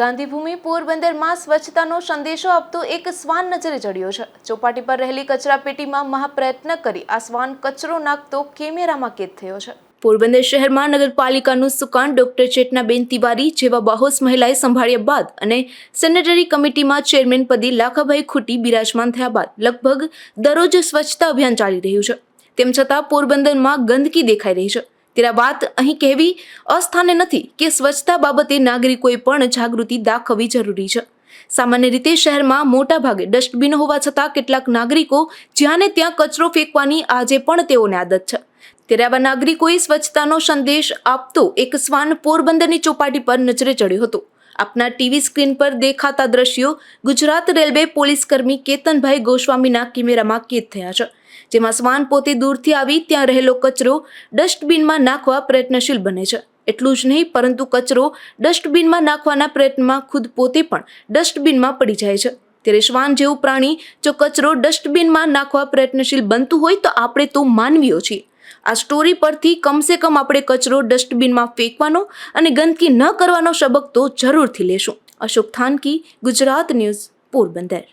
ગાંધીભૂમિ પોરબંદરમાં સ્વચ્છતાનો સંદેશો આપતો એક શ્વાન નજરે ચડ્યો છે. ચોપાટી પર રહેલી કચરાપેટીમાં મહાપ્રયત્ન કરી આ શ્વાન કચરો નાખતો કેમેરામાં કેદ થયો છે. પોરબંદર શહેરમાં નગરપાલિકાનું સુકાન ડોક્ટર ચેતનાબેન તિવારી જેવા બાહોશ મહિલાએ સંભાળ્યા બાદ અને સેનેટરી કમિટીમાં ચેરમેન પદે લાખાભાઈ ખૂટી બિરાજમાન થયા બાદ લગભગ દરરોજ સ્વચ્છતા અભિયાન ચાલી રહ્યું છે. તેમ છતાં પોરબંદરમાં ગંદકી દેખાઈ રહી છે. ત્યારે વાત અહીં કહેવી અસ્થાને નથી કે સ્વચ્છતા બાબતે નાગરિકોએ પણ જાગૃતિ દાખવવી જરૂરી છે. સામાન્ય રીતે શહેરમાં મોટા ભાગે ડસ્ટબિન હોવા છતાં કેટલાક નાગરિકો જ્યાં ને ત્યાં કચરો ફેંકવાની આજે પણ તેઓને આદત છે. ત્યારે આવા નાગરિકોએ સ્વચ્છતાનો સંદેશ આપતો એક શ્વાન પોરબંદરની ચોપાટી પર નજરે ચડ્યો હતો. આપના ટીવી સ્ક્રીન પર દેખાતા દ્રશ્યો ગુજરાત રેલવે પોલીસ કર્મી કેતનભાઈ ગોસ્વામીના કેમેરામાં કેદ થયા છે. જેમાં શ્વાન પોતે દૂરથી આવી ત્યાં રહેલો કચરો ડસ્ટબિનમાં નાખવા પ્રયત્નશીલ બને છે. એટલું જ નહીં, પરંતુ કચરો ડસ્ટબિનમાં નાખવાના પ્રયત્નમાં ખુદ પોતે પણ ડસ્ટબિનમાં પડી જાય છે. ત્યારે શ્વાન જેવું પ્રાણી જો કચરો ડસ્ટબિનમાં નાખવા પ્રયત્નશીલ બનતું હોય તો આપણે તો માનવીઓ છીએ. આ સ્ટોરી પરથી કમસે કમ આપણે કચરો ડસ્ટબિનમાં ફેંકવાનો અને ગંદકી ન કરવાનો સબક તો જરૂરથી લેશું. અશોક થાનકી, ગુજરાત ન્યૂઝ, પોરબંદર.